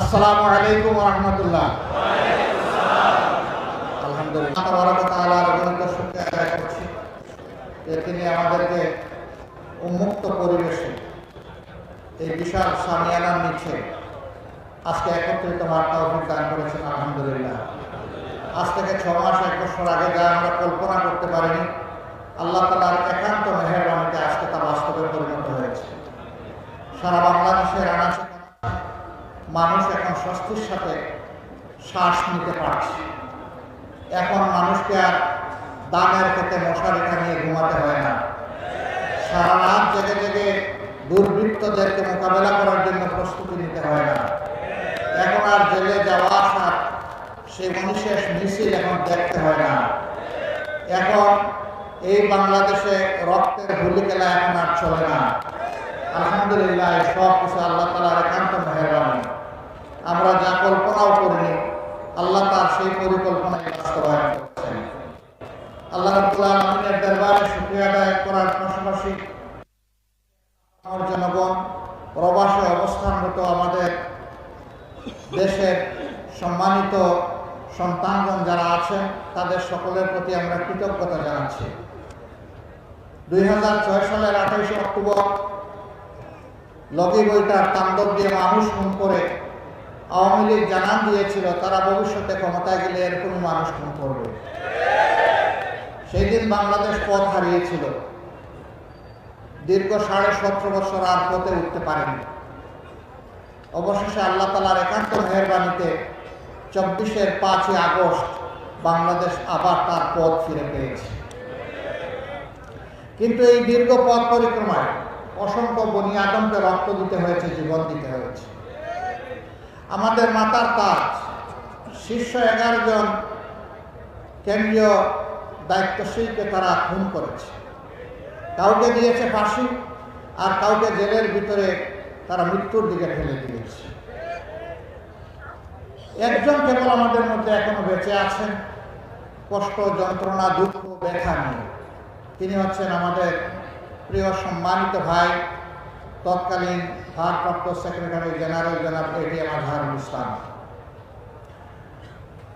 আসসালামু আলাইকুম রহমতুল্লাহ। আলহামদুলিল্লাহ। করছি। যে তিনি আমাদেরকে উন্মুক্ত পরিবেশে এই বিশাল সামিয়ানার নিচে আজকে একত্রিত হওয়ার তৌফিক করেছেন আলহামদুলিল্লাহ। আজ থেকে ছ মাস, এক বছর আগে যা আমরা কল্পনা করতে পারিনি, আল্লাহ তালার একান্ত মেহরবানিতে আজকে তা বাস্তবে পরিণত হয়েছে। সারা বাংলাদেশের আনাচে মানুষ এখন স্বস্তির সাথে শ্বাস নিতে পারছে। এখন মানুষকে আর দামের ক্ষেত্রে মশারি টানিয়ে ঘুমাতে হয় না। সারা রাত জেগে জেগে দুর্বৃত্তদেরকে মোকাবেলা করার জন্য প্রস্তুতি নিতে হয় না। এখন আর জেলে যাওয়া আসার সেই মনীষের মিছিল এখন দেখতে হয় না। এখন এই বাংলাদেশে রক্তের হুলি খেলা এখন আর চলে না। আলহামদুলিল্লাহ সব কিছু আল্লাহ তালার একান্ত মেহরবানি। আমরা যা কল্পনাও করিনি, আল্লাহ তার সেই পরিকল্পনায় বাস্তবায়ন করছেন। আল্লাহ রব্বুল আলমিনের দরবারে শুক্রিয়া আদায় করার পাশাপাশি জনগণ, প্রবাসে অবস্থানরত আমাদের দেশের সম্মানিত সন্তানগণ যারা আছেন, তাদের সকলের প্রতি আমরা কৃতজ্ঞতা জানাচ্ছি। দুই হাজার ছয় সালের আঠাইশে অক্টোবর লগি বইটার তাণ্ডব দিয়ে মানুষ করে আওয়ামী লীগ জানান দিয়েছিল, তারা ভবিষ্যতে ক্ষমতায় গেলে এরকমই মানুষ খুন করবে। সেই দিন বাংলাদেশ পথ হারিয়েছিল। দীর্ঘ সাড়ে সতেরো বছর আর পথে উঠতে পারেনি। অবশেষে আল্লাহ তালার একান্ত মেহরবানিতে চব্বিশের পাঁচই আগস্ট বাংলাদেশ আবার তার পথ ফিরে পেয়েছে। কিন্তু এই দীর্ঘ পথ পরিক্রমায় অসংখ্য বনি আদমকে রক্ত দিতে হয়েছে, জীবন দিতে হয়েছে। আমাদের মাতার কাজ শীর্ষ এগারো জন কেন্দ্রীয় দায়িত্বশীলকে তারা খুন করেছে। কাউকে দিয়েছে ফাঁসি আর কাউকে জেলের ভিতরে তারা মৃত্যুর দিকে ফেলে দিয়েছে। একজন কেবল আমাদের মধ্যে এখনও বেঁচে আছেন। কষ্ট, যন্ত্রণা, দুঃখ, ব্যথা নিয়ে। তিনি হচ্ছেন আমাদের প্রিয় সম্মানিত ভাই তৎকালীন ভারপ্রাপ্ত সেক্রেটারি জেনারেল জনাব এটিএম আজহারুল ইসলাম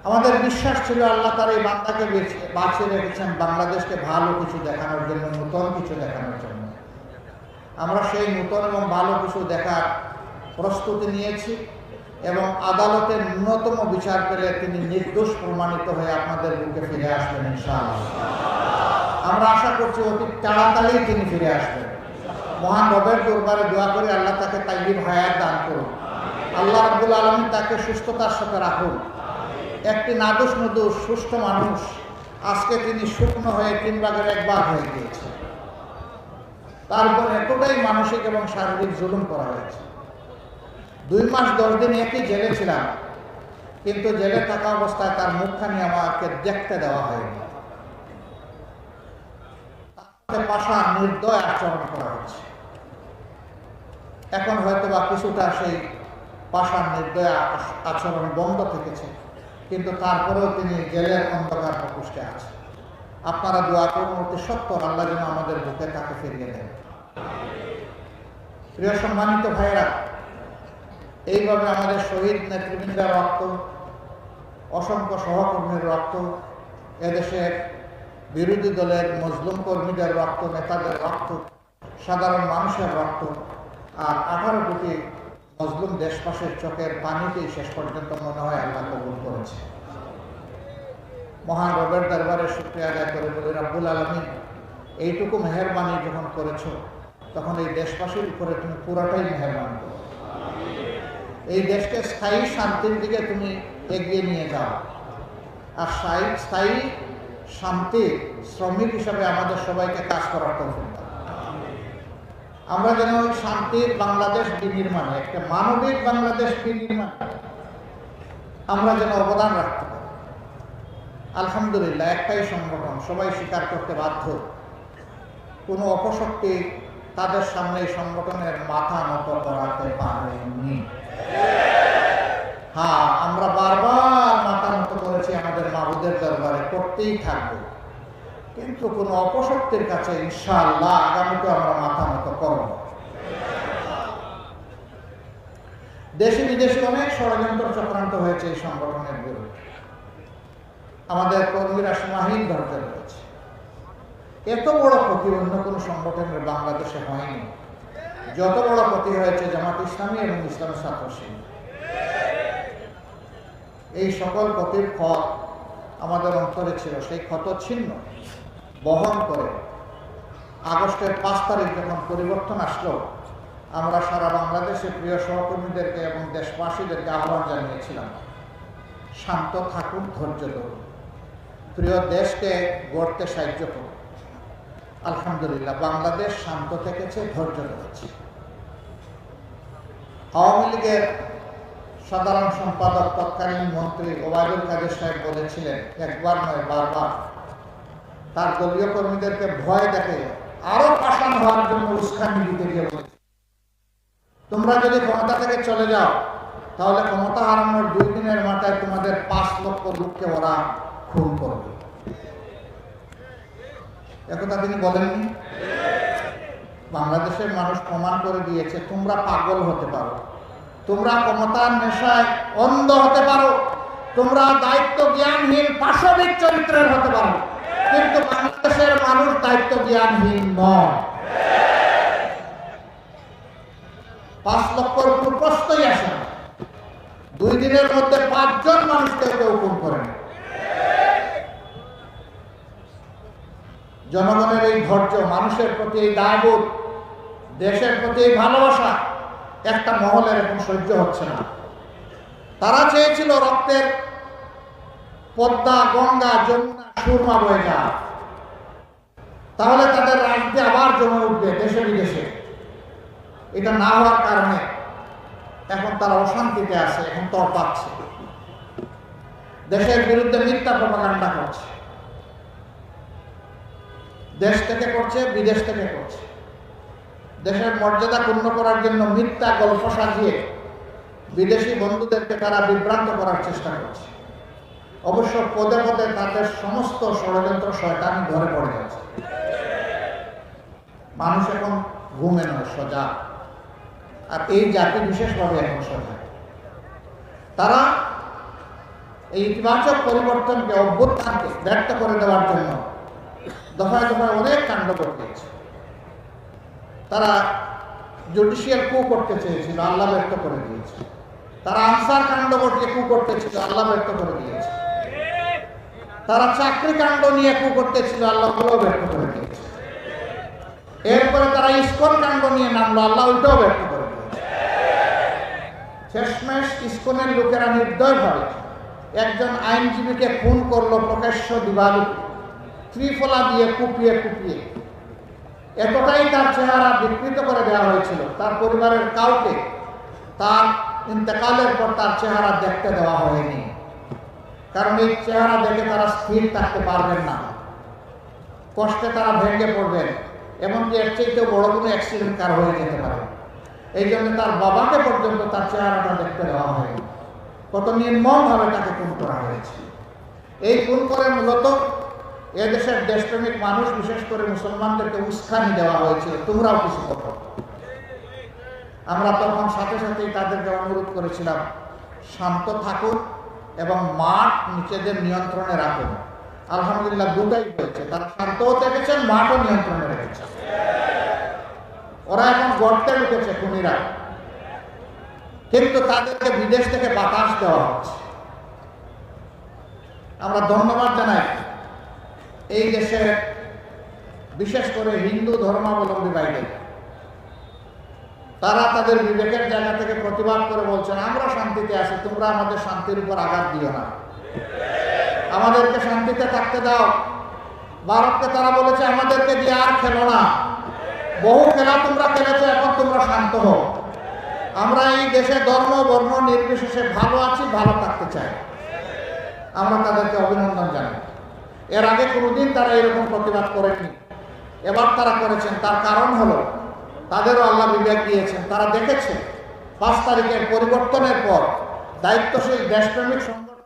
আমাদের বিশ্বাস ছিল আল্লাহ তার এই বান্দাকে বাঁচিয়ে রেখেছেন বাংলাদেশকে ভালো কিছু দেখানোর জন্য, নূতন কিছু দেখানোর জন্য। আমরা সেই নূতন এবং ভালো কিছু দেখার প্রস্তুতি নিয়েছি এবং আদালতের ন্যূনতম বিচার পেলে তিনি নির্দোষ প্রমাণিত হয়ে আপনাদের বুকে ফিরে আসবেন ইনশাআল্লাহ। আমরা আশা করছি অতি তাড়াতাড়ি তিনি ফিরে আসবেন। মহান রবের দরবারে দোয়া করে, আল্লাহ তাকে তাইবির হায়াত দান করুন। আল্লাহ আব্দুল আলমী তাকে সুস্থতার সাথে রাখুন। একটি নাদুস নদুস, সুস্থ মানুষ। আজকে তিনি শুকনো হয়ে তিন ভাগের এক ভাগ হয়ে গিয়েছে। তারপর এতটাই মানসিক এবং শারীরিক জুলুম করা হয়েছে। দুই মাস দশ দিন একই জেলে ছিলাম, কিন্তু জেলে থাকা অবস্থায় তার মুখখানি আমাকে দেখতে দেওয়া হয়নি। তার পাশা নির্দয় আচরণ করা হচ্ছে এখন হয়তো বা কিছুটা সেই পাশার নির্দয় আচরণ বন্ধ থেকেছে, কিন্তু তারপরেও তিনি জেলের অন্ধকার প্রকোষ্ঠে আছে আপনারা দোয়া করুন, অতি সত্তর আল্লাহ যেন আমাদের বুকে তাকে ফিরিয়ে দেন। প্রিয় সম্মানিত ভাইয়েরা, এইভাবে আমাদের শহীদ নেতৃবৃন্দের রক্ত, অসংখ্য সহকর্মীর রক্ত, এদেশের বিরোধী দলের মজলুম কর্মীদের রক্ত, নেতাদের রক্ত, সাধারণ মানুষের রক্ত আর আঠারো কোটি মজলুম দেশবাসীর চোখের পানিতেই শেষ পর্যন্ত মনে হয় আল্লাহ কবুল করেছে। মহান রবের দরবারে শুক্রিয়া আদায় করে বলি, রাব্বুল আলমী এইটুকু মেহরবানি যখন করেছ, তখন এই দেশবাসীর উপরে তুমি পুরাটাই মেহরবানি করো। এই দেশকে স্থায়ী শান্তির দিকে তুমি এগিয়ে নিয়ে যাও। আর স্থায়ী স্থায়ী শান্তির শ্রমিক হিসাবে আমাদের সবাইকে কাজ করার তৌফিক আমরা যেন শান্তির বাংলাদেশ বিনির্মাণে, একটা মানবিক বাংলাদেশ বিনির্মাণে আমরা যেন অবদান রাখতে পারি। আলহামদুলিল্লাহ, একটাই সংগঠন, সবাই স্বীকার করতে বাধ্য। কোনো অপশক্তি তাদের সামনে এই সংগঠনের মাথা নত করাতে পারেনি হ্যাঁ আমরা বারবার মাথা নত করেছি আমাদের মাহুদের দরবারে, করতেই থাকব। কিন্তু কোনো অপশক্তির কাছে ইনশাআল্লাহ আগামীতে আমরা মাথা নত করব। দেশে বিদেশে অনেক ষড়যন্ত্র চক্রান্ত হয়েছে এই সংগঠনের বিরুদ্ধে। আমাদের কর্মীরা সীমাহীন ধৈর্য রয়েছে এত বড় ক্ষতি অন্য কোনো সংগঠনের বাংলাদেশে হয়নি। যত বড় ক্ষতি হয়েছে জামাত ইসলামী এবং ইসলামী ছাত্র এই সকল ক্ষতির ফল আমাদের অন্তরে ছিল, সেই ক্ষত ছিন্ন। বহন করে। আগস্টের পাঁচ তারিখ যখন পরিবর্তন আসলো, আমরা সারা বাংলাদেশের প্রিয় সহকর্মীদেরকে এবং দেশবাসীদেরকে আহ্বান জানিয়েছিলাম, শান্ত থাকুন, ধৈর্য ধরুন। প্রিয় দেশকে গড়তে সাহায্য করুন। আলহামদুলিল্লাহ, বাংলাদেশ শান্ত থেকেছে, ধৈর্য ধরেছে। আওয়ামী লীগের সাধারণ সম্পাদক তৎকালীন মন্ত্রী ওবায়দুল কাদের সাহেব বলেছিলেন, একবার নয়, বারবার তার দলীয় কর্মীদেরকে ভয় দেখে আরও পাষাণ হওয়ার জন্য উস্কানি দিতে গিয়ে তোমরা যদি ক্ষমতা থেকে চলে যাও, তাহলে ক্ষমতা হারানোর দুই দিনের মাথায় তোমাদের পাঁচ লক্ষ লোককে ওরা খুন করবে। একথা তিনি বলেননি? বাংলাদেশের মানুষ প্রমাণ করে দিয়েছে, তোমরা পাগল হতে পারো। তোমরা ক্ষমতার নেশায় অন্ধ হতে পারো। তোমরা দায়িত্ব জ্ঞানহীন পাশবিক চরিত্রের হতে পারো। কিন্তু বাংলাদেশের মানুষ দায়িত্ব জ্ঞানহীন নয়। পাঁচ লক্ষর উপর প্রশ্নই আসে না। দুই দিনের মধ্যে পাঁচজন মানুষকে কেউ হুকুম করেন জনগণের এই ধৈর্য, মানুষের প্রতি এই দায়বোধ, দেশের প্রতি এই ভালোবাসা একটা মহলের এখন সহ্য হচ্ছে না। তারা চেয়েছিল রক্তের পদ্মা, গঙ্গা, যমুনা, সুরমা বয়ে যা। তাহলে তাদের রাজনীতি আবার জমে উঠবে, দেশে বিদেশে। এটা না হওয়ার কারণে এখন তারা অশান্তিতে আছে, এখন তর পাচ্ছে দেশের বিরুদ্ধে মিথ্যা প্রপাগান্ডা করছে। দেশ থেকে করছে, বিদেশ থেকে করছে। দেশের মর্যাদা পূর্ণ করার জন্য মিথ্যা গল্প সাজিয়ে বিদেশি বন্ধুদেরকে তারা বিভ্রান্ত করার চেষ্টা করছে। অবশ্য পদে পদে তাদের সমস্ত ষড়যন্ত্র শয়তানি ধরে পড়ে যাচ্ছে। মানুষ এখন ঘুমে নয় সজা। আর এই জাতি বিশেষভাবে এখন সজা। তারা এই ইতিবাচক পরিবর্তনকে অভ্যুত্থানকে ব্যর্থ করে দেওয়ার জন্য দফায় দফায় অনেক কাণ্ড ঘটিয়েছে। তারা জুডিশিয়াল কু করতে চেয়েছিল, আল্লাহ ব্যক্ত করে দিয়েছে। তারা আনসার কাণ্ড ঘটিয়ে কু করতে চেয়েছিল, আল্লাহ ব্যক্ত করে দিয়েছে। তারা চাকরি কাণ্ড নিয়ে কু করতেছিল, আল্লাহ ওগুলো ব্যর্থ করে দিয়েছে। এরপরে তারা ইস্কন কাণ্ড নিয়ে নামলো, আল্লাহ ওইটাও ব্যক্ত করে দিয়েছে। শেষমেশ ইস্কনের লোকেরা নির্দয় ভাবে একজন আইনজীবীকে খুন করল প্রকাশ্য দিবালুকে ত্রিফলা দিয়ে কুপিয়ে কুপিয়ে। এতটাই তার চেহারা বিকৃত করে দেওয়া হয়েছিল, তার পরিবারের কাউকে তার ইন্তেকালের পর তার চেহারা দেখতে দেওয়া হয়নি। কারণ এই চেহারা দেখে তারা স্থির থাকতে পারবেন না। কষ্টে তারা ভেঙে পড়বেন, এমনকি এর চাইতেও বড় কোনো অ্যাক্সিডেন্ট কার হয়ে যেতে পারে। এই জন্য তার বাবাকে পর্যন্ত তার চেহারাটা দেখতে দেওয়া হয়নি। কত নির্মমভাবে তাকে খুন করা হয়েছে। এই খুন করে মূলত এদেশের দেশপ্রেমিক মানুষ, বিশেষ করে মুসলমানদেরকে উস্কানি দেওয়া হয়েছিল তোমরাও কিছু করো। আমরা তখন সাথে সাথেই তাদেরকে অনুরোধ করেছিলাম, শান্ত থাকুন। এবং মাঠ নিজেদের নিয়ন্ত্রণে রাখুন। আলহামদুলিল্লাহ দুটাই হয়েছে। তারা শান্তও থেকেছেন মাঠও নিয়ন্ত্রণে রেখেছে। ওরা এখন গর্তে ঢুকেছে খুনিরা। কিন্তু তাদেরকে বিদেশ থেকে বাতাস দেওয়া হচ্ছে। আমরা ধন্যবাদ জানাই এই দেশে বিশেষ করে হিন্দু ধর্মাবলম্বী ভাইদের। তারা তাদের বিবেকের জায়গা থেকে প্রতিবাদ করে বলছেন, আমরা শান্তিতে আছি, তোমরা আমাদের শান্তির উপর আঘাত দিও না। আমাদেরকে শান্তিতে থাকতে দাও। ভারতকে তারা বলেছে, আমাদেরকে দিয়ে আর খেলো না। বহু খেলা তোমরা খেলেছো, এখন তোমরা শান্ত হও। আমরা এই দেশে ধর্ম, বর্ণ, নির্বিশেষে ভালো আছি, ভালো থাকতে চাই। আমরা তাদেরকে অভিনন্দন জানাই। এর আগে কোনোদিন তারা এরকম প্রতিবাদ করেনি। এবার তারা করেছেন, তার কারণ হলো তাদেরও আল্লাহ বিবেক দিয়েছেন, তারা দেখেছে পাঁচ তারিখের পরিবর্তনের পর দায়িত্বশীল দেশপ্রেমিক সংগঠন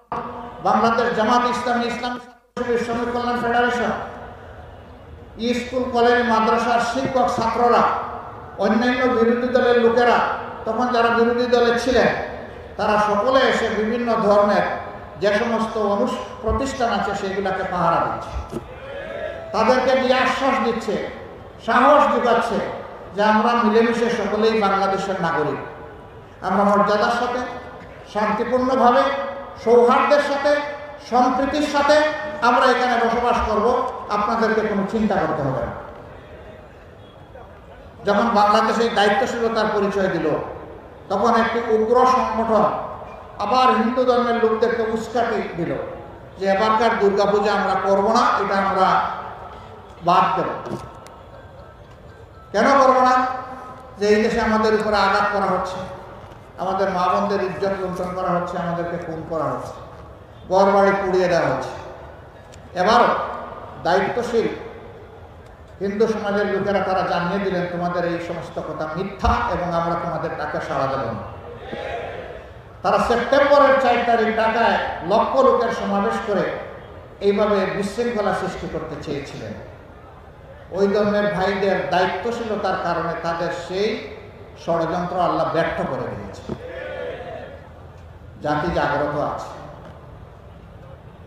বাংলাদেশ জামাত ইসলামী ইসলামী শ্রমিক কল্যাণ ফেডারেশন, স্কুল, কলেজ, মাদ্রাসার শিক্ষক ছাত্ররা, অন্যান্য বিরোধী দলের লোকেরা, তখন যারা বিরোধী দলে ছিলেন, তারা সকলে এসে বিভিন্ন ধর্মের যে সমস্ত অনুষ, প্রতিষ্ঠান আছে সেগুলাকে পাহারা দিচ্ছে। তাদেরকে দিয়ে আশ্বাস দিচ্ছে, সাহস যোগাচ্ছে। যে আমরা মিলেমিশে সকলেই বাংলাদেশের নাগরিক। আমরা মর্যাদার সাথে, শান্তিপূর্ণভাবে, সৌহার্দ্যের সাথে, সম্প্রীতির সাথে আমরা এখানে বসবাস করব, আপনাদেরকে কোনো চিন্তা করতে হবে না। যখন বাংলাদেশে দায়িত্বশীলতার পরিচয় দিল, তখন একটি উগ্র সংগঠন আবার হিন্দু ধর্মের লোকদেরকে উস্কাটি দিল যে, এবারকার দুর্গাপূজা আমরা করব না, এটা আমরা বাদ দেব। কেন করব না? যে এই দেশে আমাদের উপরে আঘাত করা হচ্ছে, আমাদের মা বোনদের ইজ্জত লুণ্ঠন করা হচ্ছে, আমাদেরকে খুন করা হচ্ছে, ঘর বাড়ি পুড়িয়ে দেওয়া হচ্ছে। এবারও দায়িত্বশীল হিন্দু সমাজের লোকেরা তারা জানিয়ে দিলেন, তোমাদের এই সমস্ত কথা মিথ্যা এবং আমরা তোমাদের টাকা সাড়া দেব না। তারা সেপ্টেম্বরের চার তারিখ ঢাকায় লক্ষ লোকের সমাবেশ করে এইভাবে বিশৃঙ্খলা সৃষ্টি করতে চেয়েছিলেন। ওই ধর্মের ভাইদের দায়িত্বশীলতার কারণে তাদের সেই ষড়যন্ত্র আল্লাহ ব্যর্থ করে দিয়েছে। জাতি জাগ্রত আছে।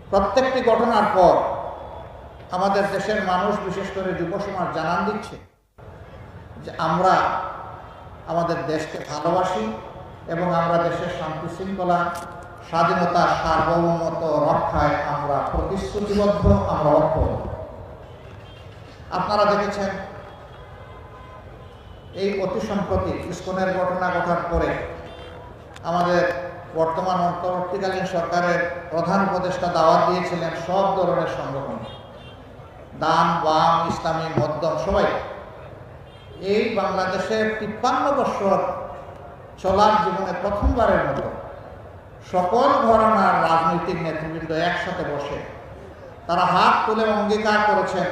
প্রত্যেকটি ঘটনার পর আমাদের দেশের মানুষ, বিশেষ করে যুব সমাজ, জানান দিচ্ছে যে আমরা আমাদের দেশকে ভালোবাসি এবং আমরা দেশের শান্তি শৃঙ্খলা, স্বাধীনতা, সার্বভৌমত্ব রক্ষায় আমরা প্রতিশ্রুতিবদ্ধ, আমরা অক্ষম আপনারা দেখেছেন, এই অতি সম্প্রতি ইস্কনের ঘটনা ঘটার পরে আমাদের বর্তমান অন্তর্বর্তীকালীন সরকারের প্রধান উপদেষ্টা দাওয়াত দিয়েছিলেন সব ধরনের সংগঠন। দান, বাম, ইসলামী, মধ্যম, সবাই। এই বাংলাদেশের তিপ্পান্ন বছর চলার জীবনে প্রথমবারের মতো সকল ঘরানার রাজনৈতিক নেতৃবৃন্দ একসাথে বসে তারা হাত তুলে অঙ্গীকার করেছেন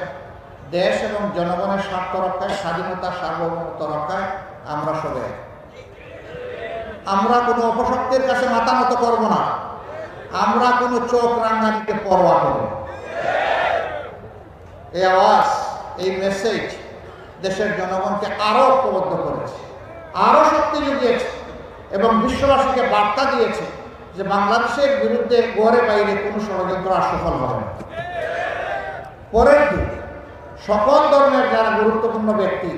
দেশ এবং জনগণের স্বার্থ রক্ষায়, স্বাধীনতা, সার্বভৌমত্ব রক্ষায় আমরা সবাই আমরা কোনো অপশক্তির কাছে মাথা নত করব না। আমরা কোনো চোখ রাঙ্গানিকে পরোয়া করব এই আওয়াজ, এই মেসেজ দেশের জনগণকে আরও ঐক্যবদ্ধ করেছে, আরও শক্তি জুগিয়েছে এবং বিশ্ববাসীকে বার্তা দিয়েছে যে বাংলাদেশের বিরুদ্ধে ঘরে বাইরে কোনো ষড়যন্ত্র আর সফল হবে না। পরের দিন সকল ধর্মের যারা গুরুত্বপূর্ণ ব্যক্তি,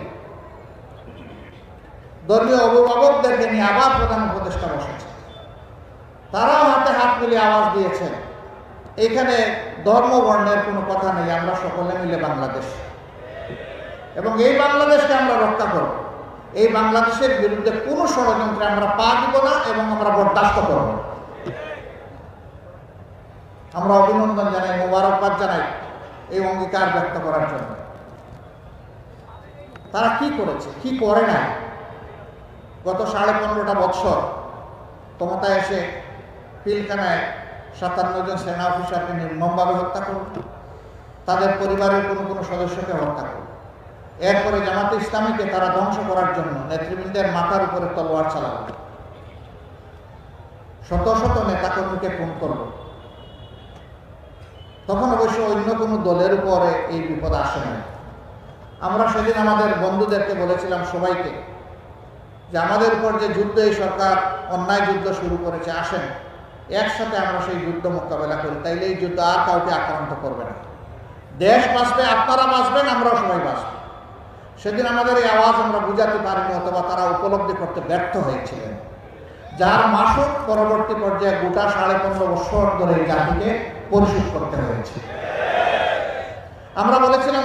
ধর্মীয় অভিভাবকদেরকে নিয়ে আবার প্রধান উপদেষ্টা বসেছে। তারাও হাতে হাত মিলিয়ে আওয়াজ দিয়েছেন, এখানে ধর্ম বর্ণের কোনো কথা নেই, আমরা সকলে মিলে বাংলাদেশ। এবং এই বাংলাদেশকে আমরা রক্ষা করব। এই বাংলাদেশের বিরুদ্ধে কোনো ষড়যন্ত্রে আমরা পা দিব না এবং আমরা বরদাস্ত করব। আমরা অভিনন্দন জানাই, মোবারকবাদ জানাই এই অঙ্গীকার ব্যক্ত করার জন্য। তারা কি করেছে? কি করে না গত সাড়ে পনেরোটা বৎসর ক্ষমতায় এসে পিলখানায় সাতান্ন জন সেনা অফিসারকে নির্মমভাবে হত্যা করল। তাদের পরিবারের কোনো কোনো সদস্যকে হত্যা করল। এরপরে জামাতে ইসলামীকে তারা ধ্বংস করার জন্য নেতৃবৃন্দের মাথার উপরে তলোয়ার চালাল। শত শত নেতাকর্মীকে খুন করল। তখন অবশ্য অন্য কোনো দলের উপরে এই বিপদ আসে না আমরা সেদিন আমাদের বন্ধুদেরকে বলেছিলাম সবাইকে যে আমাদের উপর যে যুদ্ধ এই সরকার অন্যায় যুদ্ধ শুরু করেছে, আসেন। একসাথে আমরা সেই যুদ্ধ মোকাবেলা করি। তাইলে এই যুদ্ধ আর কাউকে আক্রান্ত করবে না। দেশ বাঁচবে আপনারা বাঁচবেন, আমরাও সবাই বাঁচব। সেদিন আমাদের এই আওয়াজ আমরা বুঝাতে পারিনি, অথবা তারা উপলব্ধি করতে ব্যর্থ হয়েছিলেন। যার মাসুক পরবর্তী পর্যায়ে গোটা সাড়ে পনেরো বছর ধরে এই জাতিকে পরিশোধ করতে হয়েছে। আমরা বলেছিলাম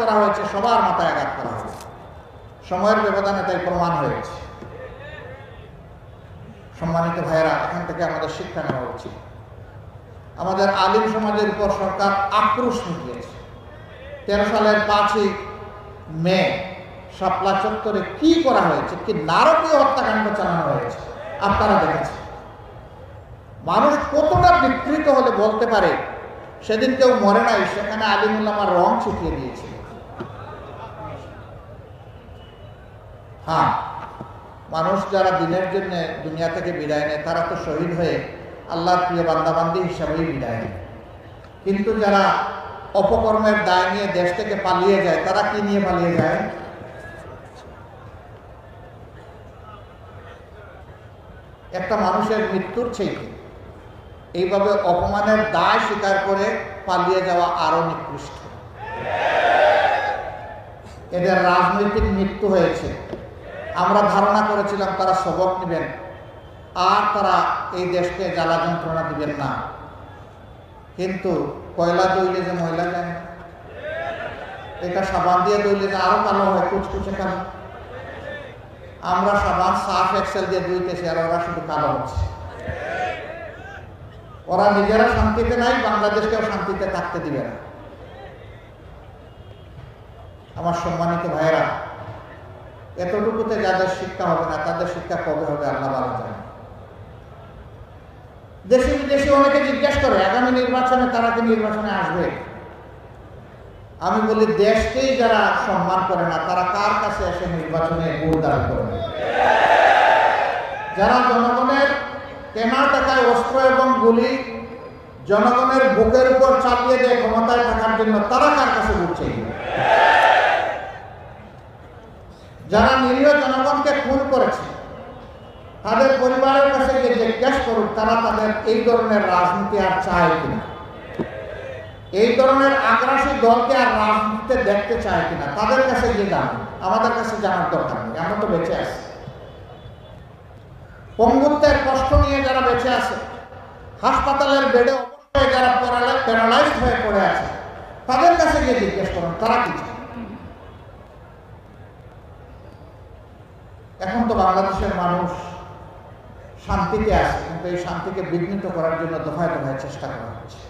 করা হয়েছে, সবার মাথায় আঘাত করা হয়েছে। সময়ের ব্যবধানে তাই প্রমাণ হয়েছে। সম্মানিত ভাইয়েরা, এখান থেকে আমাদের শিক্ষা নেওয়া উচিত। আমাদের আলিম সমাজের উপর সরকার আক্রোশ নিয়েছে। তেরো সালের পাঁচই মে, শাপলা চত্বরে কি করা হয়েছে? কি নারকীয় হত্যাকাণ্ড চালানো হয়েছে? আপনারা দেখেছেন। মানুষ কতটা বিকৃত হলে বলতে পারে, সেদিন কেউ মরে নাই, সেখানে আলিমুল্লামার রং ছিটিয়ে দিয়েছিল হ্যাঁ মানুষ যারা দিনের জন্য দুনিয়া থেকে বিদায় নেয়, তারা তো শহীদ হয়ে আল্লাহর প্রিয় বান্দাবান্দি হিসাবেই বিদায় নেয়। কিন্তু যারা অপকর্মের দায় নিয়ে দেশ থেকে পালিয়ে যায়, তারা কি নিয়ে পালিয়ে যায়? একটা মানুষের মৃত্যুর চাইতে এইভাবে অপমানের দায় স্বীকার করে পালিয়ে যাওয়া আরও নিকৃষ্ট। এদের রাজনৈতিক মৃত্যু হয়েছে। আমরা ধারণা করেছিলাম তারা সবক নেবেন, আর তারা এই দেশকে জ্বালা যন্ত্রণা দিবেন না। কিন্তু কয়লা দইলে যে ময়লা যায় এটা সাবান দিয়ে দইলে যে আরও ভালো হয়, কুচকুচে কালো। আমরা সাবান সাফ এক্সেল দিয়ে ধুইতেছি, আর ওরা শুধু কালো হচ্ছে। ওরা নিজেরা শান্তিতে নাই, বাংলাদেশকেও শান্তিতে থাকতে দিবে না। আমার সম্মানিত ভাইরা এতটুকুতে যাদের শিক্ষা হবে না, তাদের শিক্ষা কবে হবে আল্লাহ ভালো জানে। দেশে বিদেশে অনেকে জিজ্ঞেস করে, আগামী নির্বাচনে তারা কি নির্বাচনে আসবে? আমি বলি, দেশকেই যারা সম্মান করে না, তারা কার কাছে এসে নির্বাচনে ভোট দাবি করবে? যারা জনগণের কেনা টাকায় অস্ত্র এবং গুলি জনগণের বুকের উপর চাপিয়ে দেয় ক্ষমতায় থাকার জন্য তারা কার কাছে ভোট চাইবে? যারা নিরীহ জনগণকে খুন করেছে, তাদের পরিবারের কাছে গিয়ে জিজ্ঞেস করুক তারা তাদের এই ধরনের রাজনীতি আর চায় কিনা? এই ধরনের আগ্রাসী দলকে আর রাজনীতিতে দেখতে চায় কিনা? তাদের কাছে গিয়ে জানুন, আমাদের কাছে জানার দরকার নেই, আমরা তো বেঁচে আছি। পঙ্গুত্বের কষ্ট নিয়ে যারা বেঁচে আছে, হাসপাতালের বেডে অবশ্যই যারা প্যারালাইজ হয়ে পড়ে আছে, তাদের কাছে গিয়ে জিজ্ঞেস করুন, তারা কি চায় এখন তো বাংলাদেশের মানুষ শান্তিতে আছে, কিন্তু এই শান্তিকে বিঘ্নিত করার জন্য দফায় দফায় চেষ্টা করা হচ্ছে।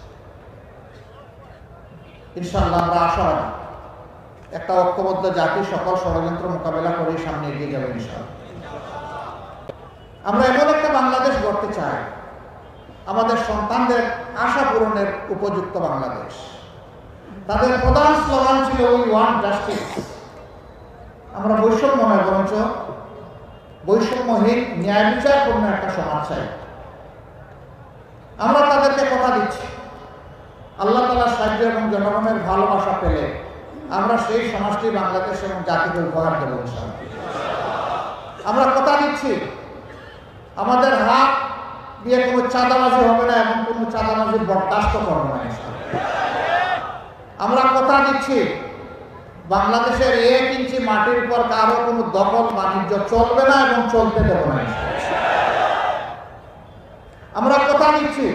ইনশাল্লাহ আমরা আশাবাদী একটা ঐক্যবদ্ধ জাতি সকল ষড়যন্ত্র মোকাবেলা করে সামনে এগিয়ে যাবে ইনশাল্লাহ আমরা এমন একটা বাংলাদেশ গড়তে চাই, আমাদের সন্তানদের আশা পূরণের উপযুক্ত বাংলাদেশ। তাদের প্রধান স্লোগান ছিল উই ওয়ান জাস্টিস আমরা বৈষম্য নয়, বরঞ্চ বৈষম্যহীন ন্যায় বিচার বিচারপূর্ণ একটা সমাজ চাই। আমরা তাদেরকে কথা দিচ্ছি। আল্লাহ তালার সাহায্য এবং জনগণের ভালোবাসা পেলে আমরা সেই সমাজটি বাংলাদেশ এবং জাতিকে উপহার দেব আমরা কথা দিচ্ছি, আমাদের হাত দিয়ে কোনো চাঁদাবাজি হবে না এবং কোনো চাঁদাবাজি বরদাস্ত করবে না আমরা কথা দিচ্ছি বাংলাদেশের এক ইঞ্চি মাটির উপর কারও কোনো দখল বাণিজ্য চলবে না এবং চলতে দেব না। আমরা কথা নিচ্ছি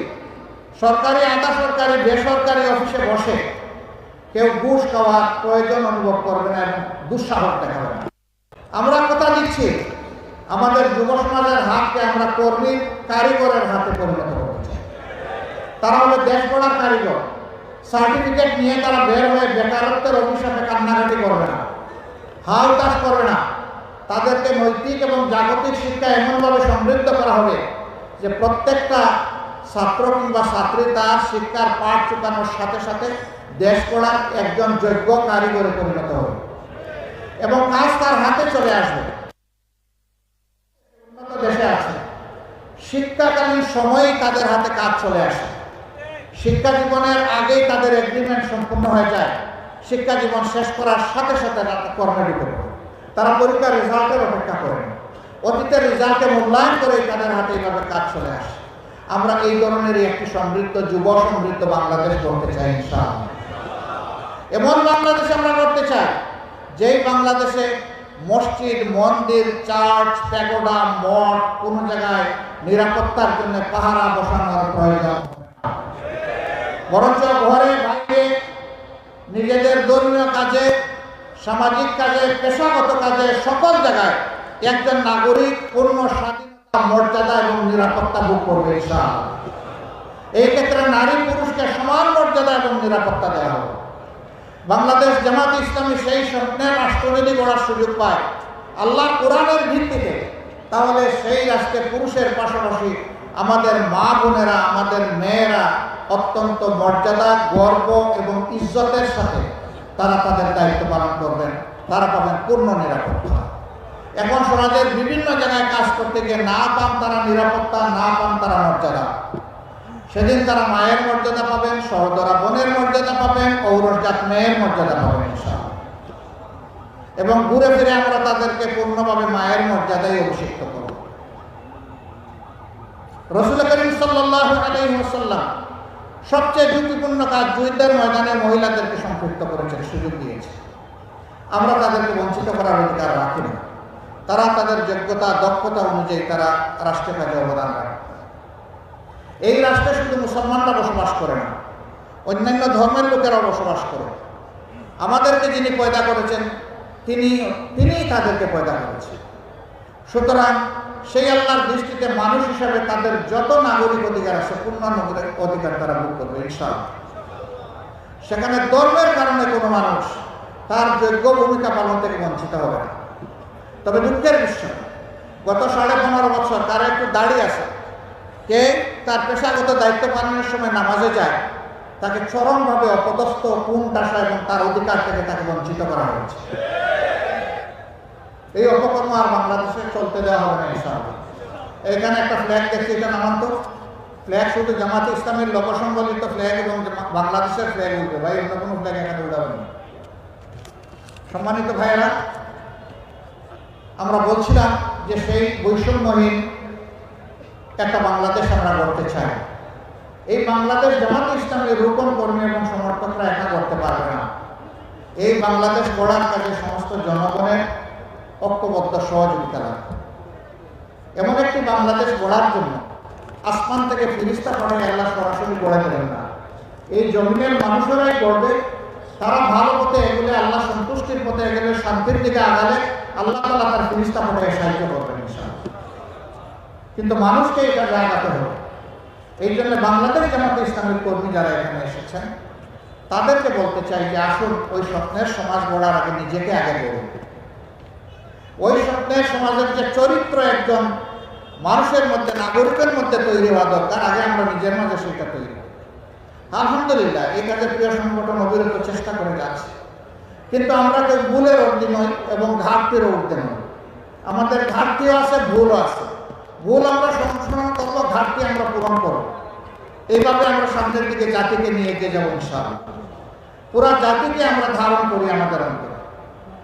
সরকারি আধা সরকারি বেসরকারি অফিসে বসে কেউ ঘুষ খাওয়ার প্রয়োজন অনুভব করবে না এবং দুঃসাহস দেখাবে না। আমরা কথা দিচ্ছি, আমাদের যুব সমাজের হাতকে আমরা কর্মী কারিগরের হাতে পরিণত করতে চাই। তারা হলো দেশ গড়ার কারিগর। সার্টিফিকেট নিয়ে তারা বের হয়ে বেকারত্বের অভিশাপে কান্নাকাটি করবে না, হাল চাষ করবে না। তাদেরকে নৈতিক এবং জাগতিক শিক্ষা এমনভাবে সমৃদ্ধ করা হবে যে প্রত্যেকটা ছাত্র কিংবা ছাত্রী তার শিক্ষার পাঠ চুকানোর সাথে সাথে দেশ গড়ার একজন যোগ্য কারিগরে পরিণত হবে এবং কাজ তার হাতে চলে আসবে। উন্নত দেশে আছে। শিক্ষাকালীন সময়েই তাদের হাতে কাজ চলে আসে। শিক্ষা জীবনের আগেই তাদের এগ্রিমেন্ট সম্পূর্ণ হয়ে যায়। শিক্ষা জীবন শেষ করার সাথে সাথে তারা কর্মে পড়ে তারা পরীক্ষার রেজাল্টের অপেক্ষা করেন অতীতের রেজাল্টে মূল্যায়ন করে তাদের হাতে এইভাবে কাজ চলে আসে। আমরা এই ধরনের একটি সমৃদ্ধ, যুব সমৃদ্ধ বাংলাদেশ গড়তে চাই এমন বাংলাদেশ আমরা গড়তে চাই, যেই বাংলাদেশে মসজিদ, মন্দির, চার্চ, প্যাগোডা, মঠ কোনো জায়গায় নিরাপত্তার জন্য পাহারা বসানোর প্রয়োজন বরঞ্চ ঘরে বাইরে নিজেদের ধর্মীয় কাজে, সামাজিক কাজে, পেশাগত কাজে, সকল জায়গায় একজন নাগরিক পূর্ণ স্বাধীনতা, মর্যাদা এবং নিরাপত্তা ভোগ করবে। এই ক্ষেত্রে নারী পুরুষকে সমান মর্যাদা এবং নিরাপত্তা দেওয়া হবে বাংলাদেশ জামাত ইসলামী সেই স্বপ্নের রাষ্ট্রনীতি গড়ার সুযোগ পায় আল্লাহ কোরআনের ভিত্তিতে তাহলে সেই রাষ্ট্রে পুরুষের পাশাপাশি আমাদের মা বোনেরা, আমাদের মেয়েরা অত্যন্ত মর্যাদা, গর্ব এবং ইজ্জতের সাথে তারা তাদের দায়িত্ব পালন করবেন। তারা পাবেন পূর্ণ নিরাপত্তা। এখন সমাজের বিভিন্ন জায়গায় কাজ করতে গিয়ে না পান তারা নিরাপত্তা, না পান তারা মর্যাদা। সেদিন তারা মায়ের মর্যাদা পাবেন, সহদরা বোনের মর্যাদা পাবেন, ঔরসজাত মেয়ের মর্যাদা পাবেন এবং ঘুরে ফিরে আমরা তাদেরকে পূর্ণভাবে মায়ের মর্যাদায় অভিষিক্ত করব। রসুল করিম সাল্লাহ আলহিহাসাল্লাম সবচেয়ে ঝুঁকিপূর্ণ কাজ যুদ্ধের ময়দানে মহিলাদেরকে সম্পৃক্ত করেছেন সুযোগ দিয়েছে। আমরা তাদেরকে বঞ্চিত করার অধিকার রাখি না তারা তাদের যোগ্যতা, দক্ষতা অনুযায়ী তারা রাষ্ট্রের কাজে অবদান রাখে। এই রাষ্ট্রে শুধু মুসলমানরা বসবাস করে না, অন্যান্য ধর্মের লোকেরাও বসবাস করে। আমাদেরকে যিনি পয়দা করেছেন, তিনি, তিনিই তাদেরকে পয়দা করেছেন। সুতরাং সেই আল্লাহর দৃষ্টিতে মানুষ হিসাবে তাদের যত নাগরিক অধিকার আছে, পূর্ণাঙ্গ অধিকার তারা ভোগ করবে সেখানে ধর্মের কারণে কোনো মানুষ তার যোগ্য ভূমিকা পালন থেকে বঞ্চিত হবে না। তবে দুঃখের বিষয়, গত সাড়ে পনেরো বছর তার একটু দাঁড়িয়ে আছে। কে? তার পেশাগত দায়িত্ব পালনের সময় নামাজে যায়। তাকে চরমভাবে অপদস্থ কোন টাসা এবং তার অধিকার থেকে তাকে বঞ্চিত করা হয়েছে। এই অপকর্ম আর বাংলাদেশে চলতে দেওয়া হবে না এখানে একটা ফ্ল্যাগ দেখছি, এটা নামান তো। ফ্ল্যাগ শুধু জামাতে ইসলামের লোকসংবলিত ফ্ল্যাগ এবং বাংলাদেশের ফ্ল্যাগ উঠবে। ভাই, অন্য কোনো ফ্ল্যাগ এখানে উঠাবেন না। সম্মানিত ভাইয়েরা, আমরা বলছিলাম যে সেই বৈষম্যহীন একটা বাংলাদেশ আমরা করতে চাই। এই বাংলাদেশ জামাত ইসলামের রূপণ কর্মী এবং সমর্থকরা একা করতে পারবে না। এই বাংলাদেশ গড়ার কাজে সমস্ত জনগণের ঐক্যবদ্ধ, সহযোগিতা লাগবে এমন একটি বাংলাদেশ গড়ার জন্য আসমান থেকে ফিরিস্তা পাঠায় আল্লাহ সরাসরি গড়ে দেবেন না। এই জমিনের মানুষেরাই গড়বে, তারা ভালো পথে এগুলো, আল্লাহ সন্তুষ্টির পথে এগুলো, শান্তির দিকে আগালে আল্লাহ তালা তার ফিরিস্তা পাঠায় সাহায্য করবেন কিন্তু মানুষকে এটা জায়গাতে হবে। এই জন্য বাংলাদেশ জামাতে ইসলামের কর্মী যারা এখানে এসেছেন, তাদেরকে বলতে চাই যে আসুন, ওই স্বপ্নের সমাজ গড়ার আগে নিজেকে আগে গড়ুন ওই স্বপ্নের সমাজের যে চরিত্র একজন মানুষের মধ্যে, নাগরিকের মধ্যে তৈরি হওয়া দরকার, আগে আমরা নিজের মাঝে সেটা তৈরি আলহামদুলিল্লাহ, এই কাজে প্রিয় সংগঠন অবিরত চেষ্টা করে যাচ্ছে। কিন্তু আমরা কেউ ভুলের অর্ধি নই এবং ঘাটতিরও উঠতে নই। আমাদের ঘাটতিও আছে, ভুলও আছে। ভুল আমরা সংশোধন করব, ঘাটতি আমরা পূরণ করব। এইভাবে আমরা সামনের দিকে জাতিকে নিয়ে এগিয়ে যাব ইনশাআল্লাহ। পুরা জাতিকে আমরা ধারণ করি আমাদের অন্তরে।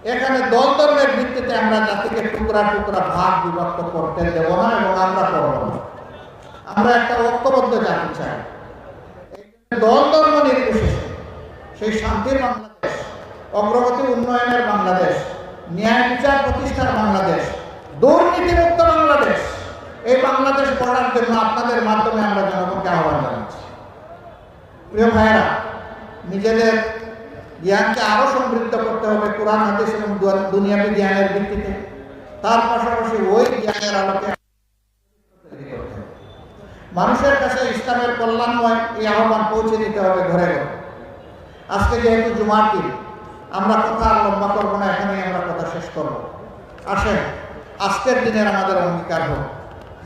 এখানে দল ধর্মের ভিত্তিতে আমরা জাতিকে টুকরা টুকরা ভাগ বিভক্ত করতে দেব না এবং আমরা করব না। আমরা একটা ঐক্যবদ্ধ জাতি চাই। দল ধর্ম নির্বিশেষে সেই শান্তির বাংলাদেশ, অগ্রগতি উন্নয়নের বাংলাদেশ, ন্যায় বিচার প্রতিষ্ঠার বাংলাদেশ, দুর্নীতিমুক্ত বাংলাদেশ, এই বাংলাদেশ গড়ার জন্য আপনাদের মাধ্যমে আমরা জনগণকে আহ্বান জানাচ্ছি। প্রিয় ভাইয়েরা, নিজেদের জ্ঞানকে আরও সমৃদ্ধ করতে হবে কোরআন, হাদিস এবং দুনিয়াবী জ্ঞানের ভিত্তিতে। তার পাশাপাশি ওই জ্ঞানের আলোকে মানুষের কাছে ইসলামের কল্যাণময় এই আহ্বান পৌঁছে দিতে হবে ঘরে ঘরে। আজকে যেহেতু জুমার দিন, আমরা কথা লম্বা করব না, এখানেই আমরা কথা শেষ করব। আসেন, আজকের দিনের আমাদের অঙ্গীকার হোক,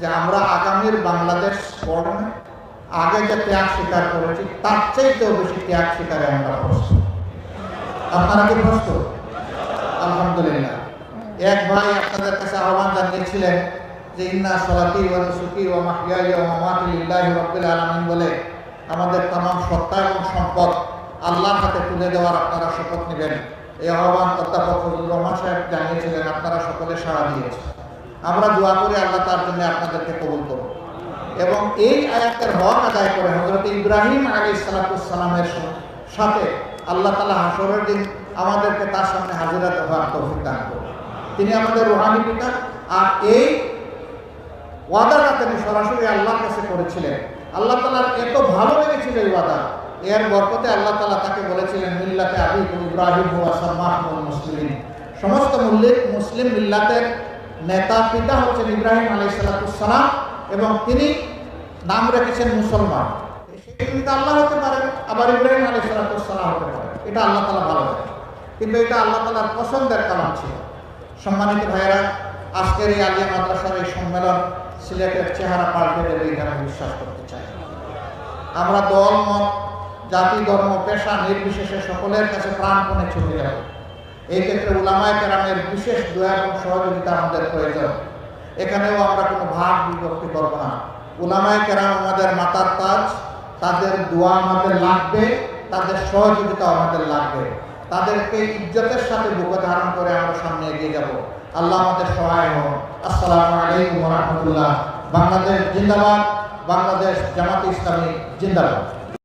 যে আমরা আগামীর বাংলাদেশ গঠনে আগে যে ত্যাগ স্বীকার করেছি, তার চাইতেও বেশি ত্যাগ স্বীকারে আমরা প্রস্তুত। আপনারা কি প্রস্তুত? আলহামদুলিল্লাহ। এক ভাই আপনাদের কাছে আহ্বান জানিয়েছিলেন যে, ইন্না সলাতি ও সুকি ও মাহিয়াই ও মামাতি ইল্লাহি রব্বিল আলামিন বলে আমাদের তামাম সত্তা এবং সম্পদ আল্লাহর হাতে তুলে দেওয়ার আপনারা শপথ নেবেন। এই আহ্বান অধ্যাপক ফজলুর রহমান সাহেব জানিয়েছিলেন, আপনারা সকলে সাড়া দিয়েছেন। আমরা দোয়া করি আল্লাহ তার জন্য আপনাদেরকে কবুল করুন। এবং এই আয়াতের হক আদায় করে হজরত ইব্রাহিম আলী সালাতামের সাথে আল্লাহ তালা হাসরের দিন আমাদেরকে তার সামনে হাজিরাতে হওয়ার তৌফিক দান তিনি আমাদের রোহানি পিতা, আর এই ওয়াদাটা তিনি সরাসরি আল্লাহর কাছে করেছিলেন, আল্লাহ তালার এত ভালো লেগেছিল এই ওয়াদা। এর বরকতে আল্লাহ তালা তাকে বলেছিলেন, মিল্লাতে আবি ইব্রাহিম মুসলিম সমস্ত মুল্লিক মুসলিম মিল্লাতের নেতা, পিতা হচ্ছেন ইব্রাহিম আলাই সালাতাম এবং তিনি নাম রেখেছেন মুসলমান। আমরা দল, মত, জাতি, ধর্ম, পেশা নির্বিশেষে সকলের কাছে প্রাণপণে ছুটে যাব এই ক্ষেত্রে উলামায় কেরামের বিশেষ দয়া এবং সহযোগিতা আমাদের প্রয়োজন। এখানেও আমরা কোনো ভাগ বিভক্তি করব না। উলামায় কেরাম আমাদের মাতার তাজ তাদের দোয়া আমাদের লাগবে, তাদের সহযোগিতা আমাদের লাগবে। তাদেরকে ইজ্জতের সাথে বুকে ধারণ করে আমরা সামনে এগিয়ে যাব। আল্লাহ আমাদের সহায় হন আসসালামু আলাইকুম রহমতুল্লাহ। বাংলাদেশ জিন্দাবাদ, বাংলাদেশ জামাত ইসলামী জিন্দাবাদ।